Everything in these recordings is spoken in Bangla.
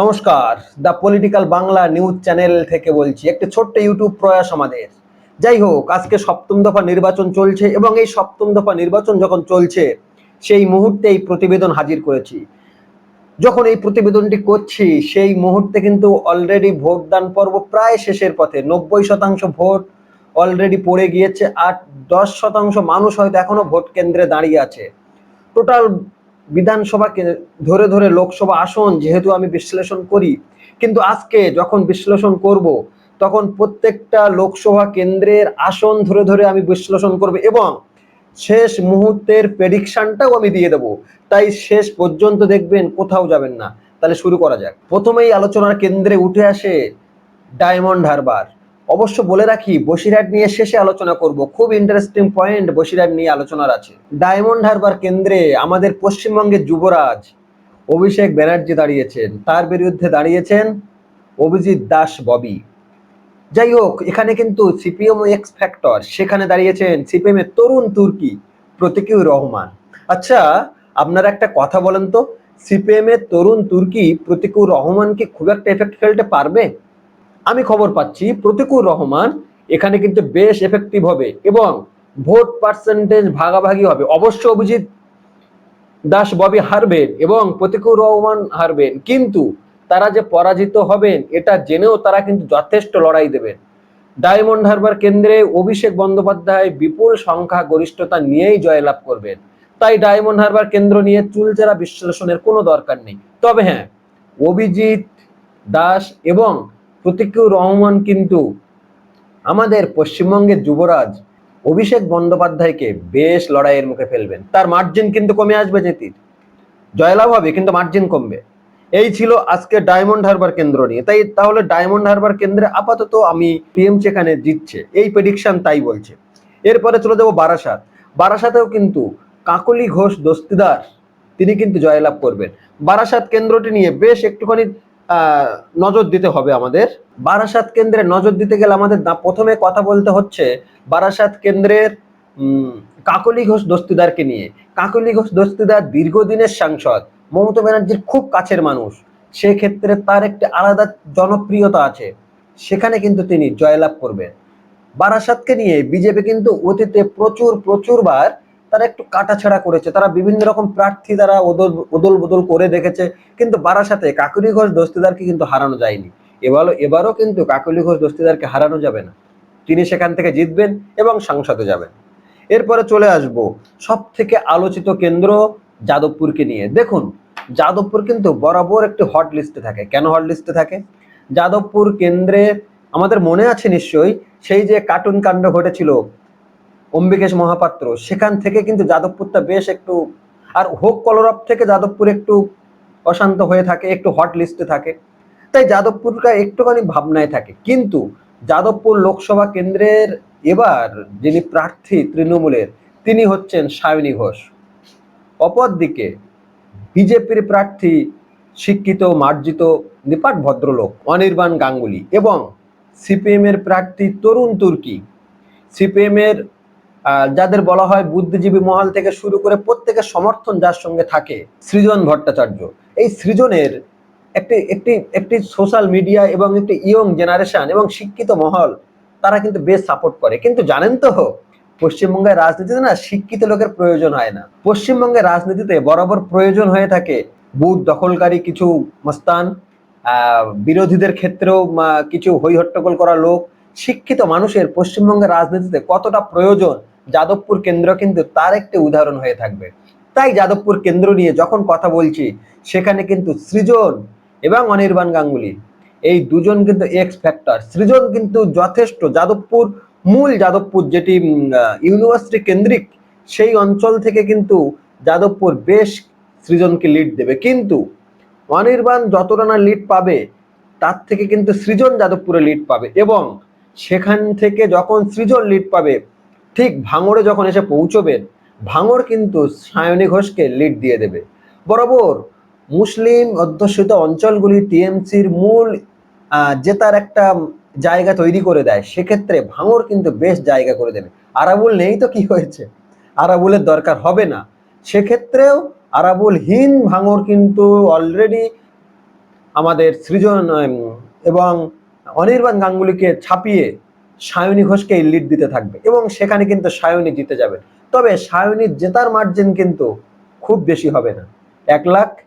নমস্কার, the political Bangla news channel থেকে বলছি, একটি ছোট্ট ইউটিউব প্রয়াস আমাদের। যাই হোক, আজকে সপ্তম দফা নির্বাচন চলছে এবং এই সপ্তম দফা নির্বাচন যখন চলছে, সেই মুহূর্তে এই প্রতিবেদন হাজির করেছি। যখন এই প্রতিবেদনটি করছি, সেই মুহূর্তে কিন্তু অলরেডি ভোটদান পর্ব প্রায় শেষের পথে, নব্বই শতাংশ ভোট অলরেডি পড়ে গিয়েছে আর দশ শতাংশ মানুষ হয়তো এখনও ভোট কেন্দ্রে দাঁড়িয়ে আছে। টোটাল বিধানসভা কে- ধরে ধরে লোকসভা আসন যেহেতু আমি বিশ্লেষণ করি, কিন্তু আজকে যখন বিশ্লেষণ করব, তখন প্রত্যেকটা লোকসভা কেন্দ্রের আসন ধরে ধরে আমি বিশ্লেষণ করব এবং শেষ মুহূর্তের প্রেডিকশনটাও আমি দিয়ে দেবো। তাই শেষ পর্যন্ত দেখবেন কোথাও যাবেন না। তাহলে শুরু করা যাক। প্রথমেই আলোচনার কেন্দ্রে উঠে আসে ডায়মন্ড হারবার অবশ্য বলে রাখি, বসিরহাট নিয়ে শেষে আলোচনা করব। খুব ইন্টারেস্টিং পয়েন্ট বসিরহাট নিয়ে আলোচনার আছে। ডায়মন্ড হারবার কেন্দ্রে আমাদের পশ্চিমবঙ্গের যুবরাজ অভিষেক ব্যানার্জি দাঁড়িয়েছেন। তার বিরুদ্ধে দাঁড়িয়েছেন অভিজিৎ দাস ববি। যাই হোক, এখানে কিন্তু সিপিএম এক্স ফ্যাক্টর সেখানে দাঁড়িয়েছেন সিপিএম এর তরুণ তুর্কি প্রতীকিউর রহমান। আচ্ছা আপনারা একটা কথা বলেন তো সিপিএম এর তরুণ তুর্কি প্রতীকুর রহমান কি খুব একটা এফেক্ট ফেলতে পারবে? আমি খবর পাচ্ছি প্রতিকুর রহমান এখানে কিন্তু বেশ এফেক্টিভ হবে এবং ভোট পার্সেন্টেজ ভাগাভাগি হবে। অবশ্য অভিজিৎ দাস, ববি হারবেন এবং প্রতিকুর রহমান হারবেন, কিন্তু তারা যে পরাজিত হবেন, এটা জেনেও তারা কিন্তু যথেষ্ট লড়াই দেবেন। ডায়মন্ড হারবার কেন্দ্রে অভিষেক বন্দ্যোপাধ্যায় বিপুল সংখ্যা গরিষ্ঠতা নিয়েই জয়লাভ করবেন। তাই ডায়মন্ড হারবার কেন্দ্র নিয়ে চুলচেরা বিশ্লেষণের কোনো দরকার নেই। তবে হ্যাঁ অভিজিৎ দাস এবং প্রতীকুর রহমান কিন্তু আমাদের পশ্চিমবঙ্গের যুবরাজ অভিষেক বন্দ্যোপাধ্যায়কে বেশ লড়াইয়ের মুখে ফেলবেন। তার মার্জিন কিন্তু কমে আসবে যেতির। জয়লাভ হবে, কিন্তু মার্জিন কমবে। এই ছিল আজকে ডায়মন্ড হারবার কেন্দ্র নিয়ে। তাই তাহলে ডায়মন্ড হারবার কেন্দ্রে আপাতত আমি পিএম সেখানে জিতছে। এই প্রেডিকশন তাই বলছে। এরপরে চলে যাব বারাসাত। বারাসাতেও কিন্তু কাকলি ঘোষ দস্তিদার, তিনি কিন্তু জয়লাভ করবেন। বারাসাত কেন্দ্রটি নিয়ে বেশ একটুখানি নজর দিতে হবে আমাদের। বারাসাত কেন্দ্রে নজর দিতে গেলে আমাদের প্রথমে কথা বলতে হচ্ছে বারাসাত কেন্দ্রের কাকলি ঘোষ দস্তিদারকে নিয়ে। কাকলি ঘোষ দস্তিদার দীর্ঘদিনের সাংসদ। মমতা ব্যানার্জির খুব কাছের মানুষ। সেক্ষেত্রে তার একটি আলাদা জনপ্রিয়তা আছে। সেখানে কিন্তু তিনি জয়লাভ করবেন। বারাসাতকে নিয়ে বিজেপি কিন্তু অতীতে প্রচুর, প্রচুরবার তারা একটু কাটাছাড়া করেছে। তারা বিভিন্ন রকম প্রার্থী দ্বারা ওদল ওদল বদল করে দেখেছে। কিন্তু বারাসাতে কাকুলি ঘোষ দস্তিদারকে কিন্তু হারানো যায়নি। এবারও এবারও কিন্তু কাকুলি ঘোষ দস্তিদারকে হারানো যাবে না। তিনি সেখান থেকে জিতবেন এবং সংসদে যাবেন। এরপরে চলে আসব সব থেকে আলোচিত কেন্দ্র যাদবপুরকে নিয়ে। দেখুন, যাদবপুর কিন্তু বরাবর একটি হট লিস্টে থাকে। কেন হট লিস্টে থাকে? যাদবপুর কেন্দ্রে আমাদের মনে আছে নিশ্চয়ই, সেই যে কার্টুন কাণ্ড ঘটেছিল অম্বিকেশ মহাপাত্র সেখান থেকে কিন্তু যাদবপুরটা বেশ একটু আর হোক কলরব থেকে যাদবপুর একটু অশান্ত হয়ে থাকে একটু হট লিস্টে থাকে। তাই যাদবপুরটা একটুখানি ভাবনায় থাকে। কিন্তু যাদবপুর লোকসভা কেন্দ্রের এবার যিনি প্রার্থী তৃণমূলের তিনি হচ্ছেন সায়নী ঘোষ। অপরদিকে বিজেপির প্রার্থী শিক্ষিত মার্জিত নিপাট ভদ্রলোক অনির্বাণ গাঙ্গুলি এবং সিপিএমের প্রার্থী তরুণ তুর্কি। সিপিএম এর আহ, যাদের বলা হয় বুদ্ধিজীবী মহল থেকে শুরু করে প্রত্যেকের সমর্থন যার সঙ্গে থাকে, সৃজন ভট্টাচার্য। এই সৃজনের একটি একটি একটি সোশ্যাল মিডিয়া এবং একটি ইয়ং জেনারেশন এবং শিক্ষিত মহল, তারা কিন্তু বেশ সাপোর্ট করে। কিন্তু জানেন তো, পশ্চিমবঙ্গের রাজনীতিতে না শিক্ষিত লোকের প্রয়োজন হয় না। পশ্চিমবঙ্গের রাজনীতিতে বরাবর প্রয়োজন হয়ে থাকে বুথ দখলকারী কিছু মস্তান বিরোধীদের ক্ষেত্রেও কিছু হইহট্টগোল করা লোক। শিক্ষিত মানুষের পশ্চিমবঙ্গের রাজনীতিতে কতটা প্রয়োজন যাদবপুর কেন্দ্র কিন্তু তার একটি উদাহরণ হয়ে থাকবে। তাই যাদবপুর কেন্দ্র নিয়ে যখন কথা বলছি, সেখানে কিন্তু সৃজন এবং অনির্বাণ গাঙ্গুলি। এই দুজন কিন্তু এক্স ফ্যাক্টর সৃজন কিন্তু যথেষ্ট। যাদবপুর মূল যাদবপুর যেটি ইউনিভার্সিটি কেন্দ্রিক, সেই অঞ্চল থেকে কিন্তু যাদবপুর বেশ সৃজনকে লিড দেবে। কিন্তু অনির্বাণ যতটা না লিড পাবে, তার থেকে কিন্তু সৃজন যাদবপুরে লিড পাবে এবং সেখান থেকে যখন সৃজন লিড পাবে ঠিক ভাঙড়ে যখন এসে পৌঁছবেন, ভাঙড় কিন্তু সায়নী ঘোষকে লিড দিয়ে দেবে। বরাবর মুসলিম অধ্যুষিত অঞ্চলগুলি টিএমসির মূল জেতার একটা জায়গা তৈরি করে দেয়। সেক্ষেত্রে ভাঙড় কিন্তু বেশ জায়গা করে দেবে। আরাবুল নেই তো কি হয়েছে? আরাবুলের দরকার হবে না। সেক্ষেত্রেও আরাবুলহীন ভাঙড় কিন্তু অলরেডি আমাদের সৃজন এবং অনির্বাণ গাঙ্গুলিকে ছাপিয়ে সায়নী ঘোষকে লিড দিতে থাকবে এবং সেখানে কিন্তু সায়নী জিতে যাবে। তবে সায়নীর জেতার মার্জিন কিন্তু খুব বেশি হবে না। এক লাখ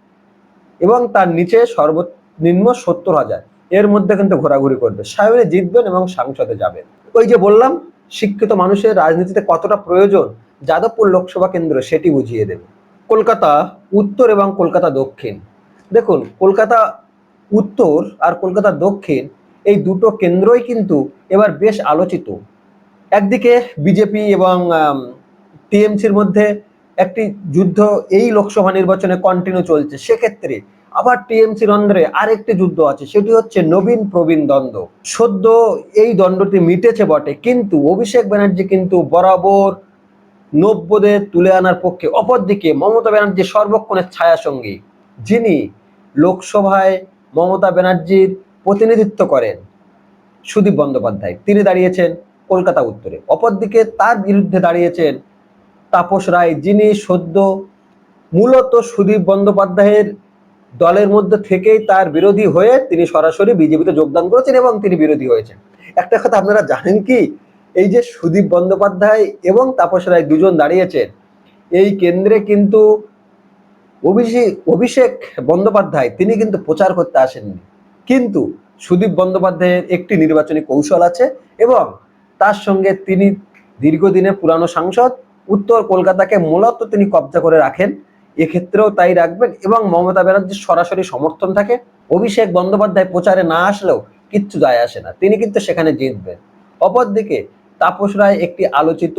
এবং তার নিচে সর্বনিম্ন সত্তর হাজার। এর মধ্যে কিন্তু ঘোরাঘুরি করবে। সায়নী জিতবেন এবং সাংসদে যাবেন। ওই যে বললাম, শিক্ষিত মানুষের রাজনীতিতে কতটা প্রয়োজন, যাদবপুর লোকসভা কেন্দ্র সেটি বুঝিয়ে দেবে। কলকাতা উত্তর এবং কলকাতা দক্ষিণ। দেখুন, কলকাতা উত্তর আর কলকাতা দক্ষিণ এই দুটো কেন্দ্রই কিন্তু এবার বেশ আলোচিত। একদিকে বিজেপি এবং টিএমসির মধ্যে একটি যুদ্ধ এই লোকসভা নির্বাচনে কন্টিনিউ চলছে, সেক্ষেত্রে আবার টিএমসির অন্দরে আরেকটি যুদ্ধ আছে, সেটি হচ্ছে নবীন প্রবীণ দ্বন্দ্ব। সদ্য এই দ্বন্দ্বটি মিটেছে বটে, কিন্তু অভিষেক ব্যানার্জি কিন্তু বরাবর নব্যদের তুলে আনার পক্ষে, অপরদিকে মমতা ব্যানার্জি সর্বক্ষণের ছায়াসঙ্গী। যিনি লোকসভায় মমতা ব্যানার্জির প্রতিনিধিত্ব করেন সুদীপ বন্দ্যোপাধ্যায়। তিনি দাঁড়িয়েছেন কলকাতা উত্তরে। অপরদিকে তার বিরুদ্ধে দাঁড়িয়েছেন তাপস রায়। যিনি সদ্য মূলত সুদীপ বন্দ্যোপাধ্যায়ের দলের মধ্যে থেকেই তার বিরোধী হয়ে তিনি সরাসরি বিজেপিতে যোগদান করেছেন এবং তিনি বিরোধী হয়েছেন। একটা কথা আপনারা জানেন কি? এই যে সুদীপ বন্দ্যোপাধ্যায় এবং তাপস রায় দুজন দাঁড়িয়েছেন, এই কেন্দ্রে কিন্তু অভিষেক অভিষেক বন্দ্যোপাধ্যায়, তিনি কিন্তু প্রচার করতে আসেননি। কিন্তু সুদীপ বন্দ্যোপাধ্যায়ের একটি নির্বাচনী কৌশল আছে এবং তার সঙ্গে তিনি দীর্ঘদিনের পুরানো সাংসদ, উত্তর কলকাতাকে মূলত তিনি কবজা করে রাখেন। এক্ষেত্রেও তাই রাখবেন এবং মমতা ব্যানার্জির সরাসরি সমর্থন থাকে। অভিষেক বন্দ্যোপাধ্যায় প্রচারে না আসলেও কিচ্ছু যায় আসে না। তিনি কিন্তু সেখানে জিতবেন। অপরদিকে তাপস রায় একটি আলোচিত,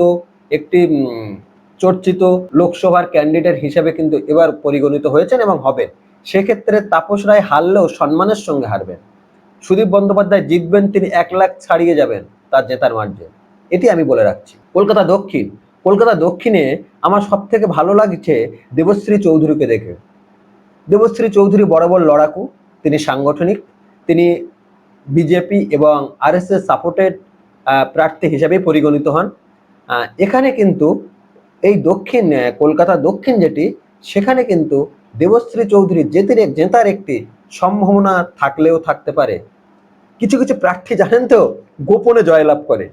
একটি চর্চিত লোকসভার ক্যান্ডিডেট হিসেবে কিন্তু এবার পরিগণিত হয়েছেন এবং হবেন। সেক্ষেত্রে তাপস রায় হারলেও সম্মানের সঙ্গে হারবেন। সুদীপ বন্দ্যোপাধ্যায় জিতবেন, তিনি এক লাখ ছাড়িয়ে যাবেন তার জেতার মার্জিন এটি আমি বলে রাখছি। কলকাতা দক্ষিণ। কলকাতা দক্ষিণে আমার সব থেকে ভালো লাগছে দেবশ্রী চৌধুরীকে দেখে। দেবশ্রী চৌধুরী বরাবর লড়াকু, তিনি সাংগঠনিক, তিনি বিজেপি এবং আরএসএস সাপোর্টেড প্রার্থী হিসেবে পরিগণিত হন। এখানে কিন্তু এই দক্ষিণ, কলকাতা দক্ষিণ যেটি, সেখানে কিন্তু দেবশ্রী চৌধুরী জেতের জেতার একটি সম্ভাবনা থাকলেও থাকতে পারে। কিছু কিছু প্রার্থী জানেন তো, গোপনে জয়লাভ করে।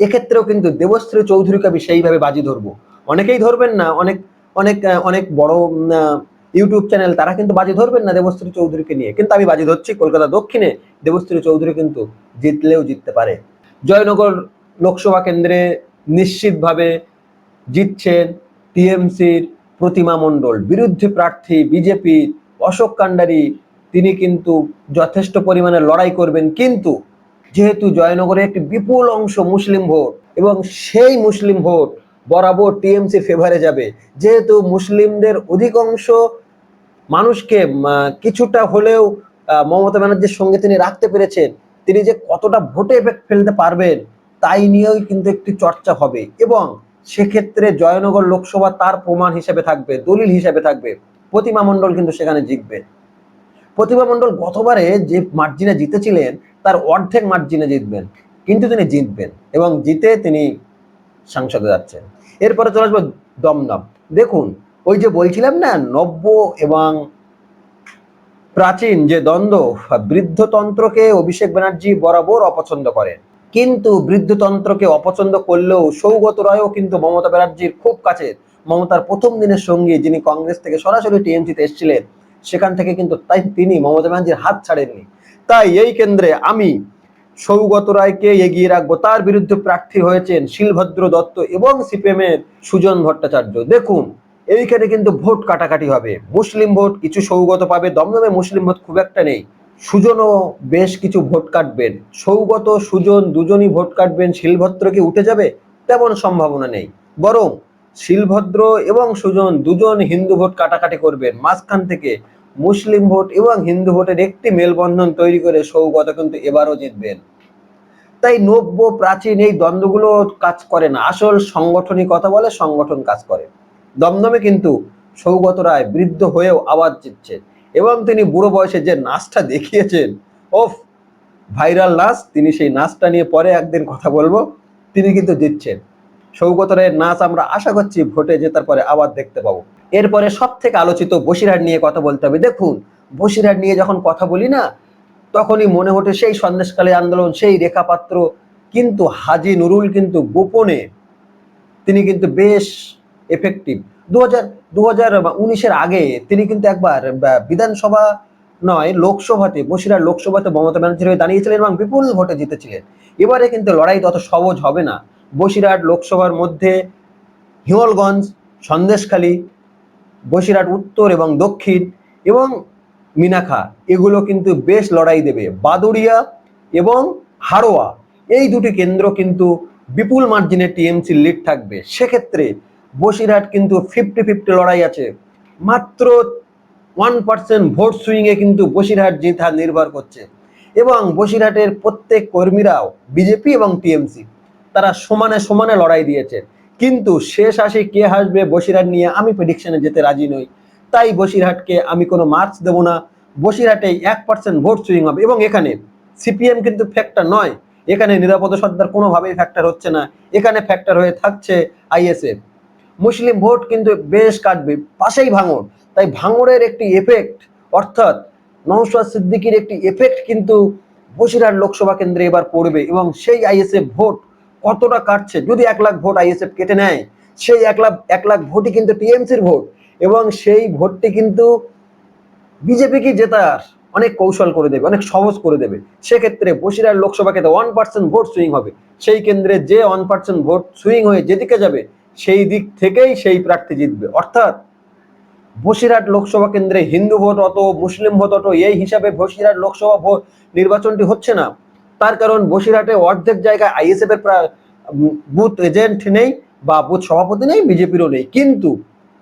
এক্ষেত্রেও কিন্তু দেবশ্রী চৌধুরীকে আমি সেইভাবে বাজি ধরবো। অনেকেই ধরবেন না, অনেক অনেক অনেক বড় ইউটিউব চ্যানেল তারা কিন্তু বাজি ধরবেন না দেবশ্রী চৌধুরীকে নিয়ে। কিন্তু আমি বাজি ধরছি কলকাতা দক্ষিণে, দেবশ্রী চৌধুরী কিন্তু জিতলেও জিততে পারে। জয়নগর লোকসভা কেন্দ্রে নিশ্চিতভাবে জিতছেন টিএমসির প্রতিমা মণ্ডল, বিরুদ্ধে প্রার্থী, বিজেপি, অশোক কান্ডারি, তিনি কিন্তু যথেষ্ট পরিমাণে লড়াই করবেন। কিন্তু যেহেতু জয়নগরে একটি বিপুল অংশ মুসলিম ভোট এবং সেই মুসলিম ভোট বরাবর টিএমসি ফেভারে যাবে, যেহেতু মুসলিমদের অধিকাংশ মানুষকে কিছুটা হলেও মমতা ব্যানার্জির সঙ্গে তিনি রাখতে পেরেছেন, তিনি যে কতটা ভোটে এফেক্ট ফেলতে পারবেন, তাই নিয়েও কিন্তু একটি চর্চা হবে। এবং সেক্ষেত্রে জয়নগর লোকসভা তার প্রমাণ হিসেবে থাকবে, দলিল হিসেবে থাকবে। প্রতিমা মণ্ডল কিন্তু সেখানে জিতবে। প্রতিমা মণ্ডল গতবারে যে মার্জিনে জিতেছিলেন, তার অর্ধেক মার্জিনে জিতবেন। কিন্তু তিনি জিতবেন এবং জিতে তিনি সাংসদে যাচ্ছেন। এরপরে চলে আসব দমদম। দেখুন, ওই যে বলছিলাম না, নব্য এবং প্রাচীন যে দ্বন্দ্ব, বৃদ্ধতন্ত্রকে অভিষেক ব্যানার্জি বরাবর অপছন্দ করেন। কিন্তু বৃদ্ধতন্ত্রকে অপছন্দ করলেও সৌগত রায়ও কিন্তু মমতা ব্যানার্জির খুব কাছে। মমতার প্রথম দিনের সঙ্গী যিনি কংগ্রেস থেকে সরাসরি টিএমসিতে এসেছিলেন, সেখান থেকে কিন্তু তাই তিনি মমতা ব্যানার্জির হাত ছাড়েননি। তাই এই কেন্দ্রে আমি সৌগত রায়কে এগিয়ে রাখব। তার বিরুদ্ধে প্রার্থী হয়েছেন শিলভদ্র দত্ত এবং সিপিএমের সুজন ভট্টাচার্য। দেখুন, এইখানে কিন্তু ভোট কাটাকাটি হবে। মুসলিম ভোট কিছু সৌগত পাবে। দমদমে মুসলিম ভোট খুব একটা নেই। সুজনও বেশ কিছু ভোট কাটবেন। সৌগত, সুজন দুজনই ভোট কাটবেন শিলভদ্র কি উঠে যাবে তেমন সম্ভাবনা নেই। বরং শিলভদ্র এবং সুজন দুজন হিন্দু ভোট কাটাকাটি করবেন। মাঝখান থেকে মুসলিম ভোট এবং হিন্দু ভোটের একটি মেলবন্ধন তৈরি করে সৌগত কিন্তু এবারও জিতবেন। তাই নব্য প্রাচীন এই দ্বন্দ্বগুলো কাজ করে না। আসল সংগঠনই কথা বলে, সংগঠন কাজ করে। দমদমে কিন্তু সৌগত রায় বৃদ্ধ হয়েও আবার জিতছেন। এবং তিনি বুড়ো বয়সে যে নাচটা দেখিয়েছেন, ওফ, ভাইরাল নাচ, তিনি সেই নাচটা নিয়ে পরে একদিন কথা বলব, তিনি কিন্তু জিতছেন। সৌগত রায়ের নাচ আমরা আশা করছি ভোটে জেতার পরে আবার দেখতে পাবো। এরপরে সব থেকে আলোচিত বসিরহাট নিয়ে কথা বলতে হবে। দেখুন, বসিরহাট নিয়ে যখন কথা বলি না, তখনই মনে ওঠে সেই সন্দেশকালী আন্দোলন, সেই রেখাপাত্র, কিন্তু হাজি নুরুল কিন্তু গোপনে, তিনি কিন্তু বেশ এফেক্টিভ দু হাজার দু হাজার উনিশের আগে তিনি কিন্তু একবার বিধানসভা নয়, লোকসভাতে, বসিরহাট লোকসভাতে মমতা ব্যানার্জির হয়ে দাঁড়িয়েছিলেন এবং বিপুল ভোটে জিতেছিলেন। এবারে কিন্তু লড়াই তত সহজ হবে না। বসিরহাট লোকসভার মধ্যে হিমলগঞ্জ, সন্দেশখালী, বসিরহাট উত্তর এবং দক্ষিণ এবং মিনাখা এগুলো কিন্তু বেশ লড়াই দেবে। বাদুড়িয়া এবং হাড়োয়া এই দুটি কেন্দ্র কিন্তু বিপুল মার্জিনে টিএমসি লিড থাকবে। সেক্ষেত্রে বসিরহাট কিন্তু ফিফটি ফিফটি লড়াই আছে। মাত্র ওয়ান পার্সেন্ট ভোট সুইংয়ে কিন্তু বসিরহাট জিতা নির্ভর করছে। এবং বসিরহাটের প্রত্যেক কর্মীরাও বিজেপি এবং টিএমসি তারা সমানে সমানে লড়াই দিয়েছে। কিন্তু শেষ আসে কে হাসবে বসিরহাট নিয়ে আমি প্রেডিকশনে যেতে রাজি নই। তাই বসিরহাটকে আমি কোনো মার্কস দেবো না। বসিরহাটে এক পার্সেন্ট ভোট সুইং হবে। এবং এখানে সিপিএম কিন্তু ফ্যাক্টর নয়। এখানে নিরাপদ সর্দার কোনোভাবেই ফ্যাক্টর হচ্ছে না। এখানে ফ্যাক্টর হয়ে থাকছে আইএসএফ মুসলিম ভোট কিন্তু বেশ কাটবে, পাশেই ভাঙড়। তাই ভাঙরের একটি এফেক্ট অর্থাৎ নৌসাদ সিদ্দিকির একটি এফেক্ট কিন্তু বসিরহাট লোকসভা কেন্দ্রে এবার পড়বে এবং সেই আইএসএফ ভোট কতটা কাটছে? যদি এক লাখ ভোট আইএসএফ কেটে নেয়, সেই এক লাখ এক লাখ ভোটই কিন্তু টিএমসির ভোট এবং সেই ভোটটি কিন্তু বিজেপিকে জেতার অনেক কৌশল করে দেবে, অনেক সহজ করে দেবে। সেক্ষেত্রে বসিরহাট লোকসভা ক্ষেত্রে ওয়ান পার্সেন্ট ভোট সুইং হবে। সেই কেন্দ্রে যে ওয়ান পার্সেন্ট ভোট সুইং হয়ে যেদিকে যাবে সেই দিক থেকেই সেই প্রার্থী জিতবে। অর্থাৎ বসিরহাট লোকসভা কেন্দ্রে হিন্দু ভোট অত, মুসলিম ভোট অত, এই হিসাবে বসিরহাট লোকসভা ভোট নির্বাচনটি হচ্ছে না। তার কারণ বসিরহাটে অর্ধেক জায়গায় আইএসএফ এর বুথ এজেন্ট নেই বা বুথ সভাপতি নেই, বিজেপিরও নেই। কিন্তু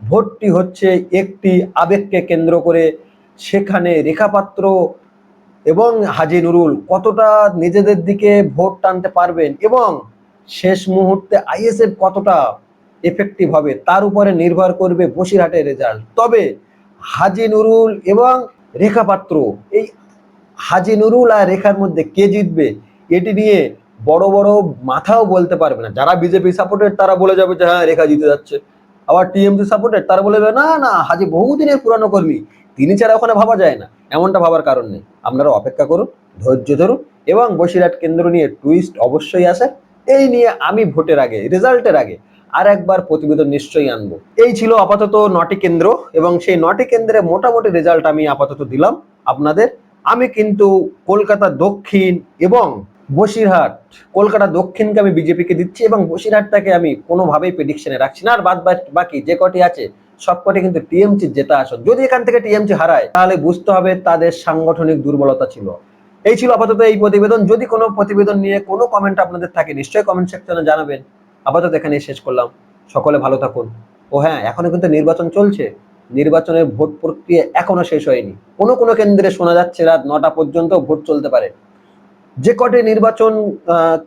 ভোটটি হচ্ছে একটি আবেগকে কেন্দ্র করে সেখানে রেখাপাত্র এবং হাজি নুরুল কতটা নিজেদের দিকে ভোট টানতে পারবেন এবং শেষ মুহূর্তে আইএসএফ কতটা এফেক্টিভ হবে, তার উপরে নির্ভর করবে বসিরহাটের রেজাল্ট তবে হাজি নুরুল এবং রেখাপাত্র এই হাজি নুরুল আর রেখার মধ্যে কে জিতবে, এটি নিয়ে বড় বড় মাথাও বলতে পারবে না। যারা বিজেপি সাপোর্টেড তারা বলে যাবে যে হ্যাঁ রেখা জিতে যাচ্ছে। আবার টিএমসি সাপোর্টেড তারা বলে যাবে, না না, হাজি বহুদিনের পুরানো কর্মী, তিনি ছাড়া ওখানে ভাবা যায় না। এমনটা ভাবার কারণ নেই। আপনারা অপেক্ষা করুন, ধৈর্য ধরুন এবং বসিরহাট কেন্দ্র নিয়ে টুইস্ট অবশ্যই আসে। এই নিয়ে আমি ভোটের আগে রেজাল্টের আগে আর একবার প্রতিবেদন নিশ্চয়ই আনব। এই ছিল আপাতত নটি কেন্দ্র এবং সেই নটি কেন্দ্রে মোটামুটি রেজাল্ট আমি আপাতত দিলাম আপনাদের। আমি কিন্তু কলকাতা দক্ষিণ এবং বসিরহাট, কলকাতা দক্ষিণকে আমি বিজেপিকে দিচ্ছি এবং বসিরহাটটাকে আমি কোনোভাবেই প্রেডিকশনে রাখছি না। আর বাদ বাকি যে কটি আছে সবকটি কিন্তু টিএমসি জেতা আসন যদি এখান থেকে টিএমসি হারায়, তাহলে বুঝতে হবে তাদের সাংগঠনিক দুর্বলতা ছিল। এই ছিল আপাতত এই প্রতিবেদন। যদি কোনো প্রতিবেদন নিয়ে কোনো কমেন্ট আপনাদের থাকে, নিশ্চয়ই কমেন্ট সেকশনে জানাবেন। আপাতত এখানে শেষ করলাম। সকলে ভালো থাকুন। ও হ্যাঁ এখনও কিন্তু নির্বাচন চলছে। নির্বাচনের ভোট প্রক্রিয়া এখনও শেষ হয়নি। কোনো কোনো কেন্দ্রে শোনা যাচ্ছে রাত নটা পর্যন্ত ভোট চলতে পারে। যে কটি নির্বাচন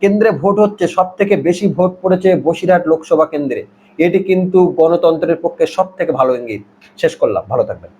কেন্দ্রে ভোট হচ্ছে সব থেকে বেশি ভোট পড়েছে বসিরহাট লোকসভা কেন্দ্রে। এটি কিন্তু গণতন্ত্রের পক্ষে সব থেকে ভালো ইঙ্গিত। শেষ করলাম। ভালো থাকবেন।